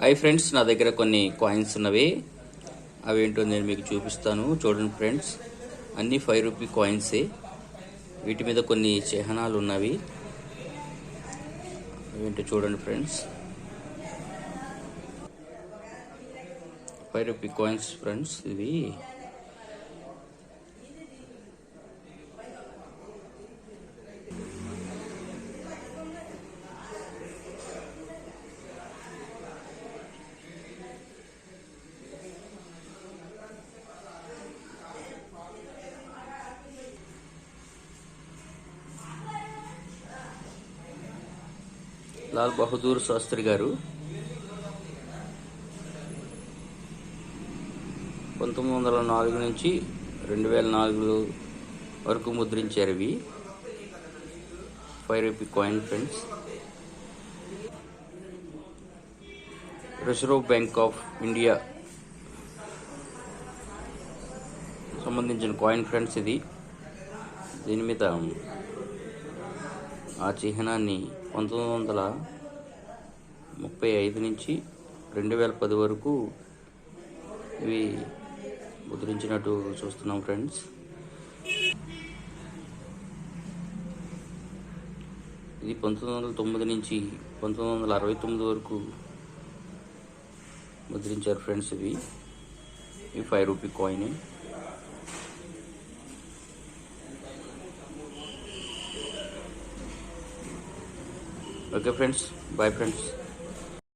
Hi friends నా దగ్గర కొన్ని కాయిన్స్ ఉన్నవి. అవి ఏంటో నేను మీకు చూపిస్తాను. చూడండి ఫ్రెండ్స్ అన్ని ఫైవ్ రూపీ కాయిన్సే వీటి మీద కొన్ని చిహ్నాలు ఉన్నవి. అవేంటో చూడండి friends. Five rupee coins friends ఇవి. లాల్ బహదూర్ శాస్త్రి గారు. పంతొమ్మిది వందల నాలుగు నుంచి రెండు వేల నాలుగు వరకు ముద్రించారు ఇవి. Five rupee coin friends Reserve Bank of India సంబంధించిన కాయిన్ ఫ్రెండ్స్ ఇది. దీని మీద ఆ చిహ్నాన్ని పంతొమ్మిది వందల ముప్పై ఐదు నుంచి రెండు వేల పది వరకు ఇవి ముద్రించినట్టు చూస్తున్నాం ఫ్రెండ్స్. ఇది పంతొమ్మిది వందల తొమ్మిది నుంచి పంతొమ్మిది వందల అరవై తొమ్మిది వరకు ముద్రించారు ఫ్రెండ్స్ ఇవి. ఈ five rupee coin okay friends bye friends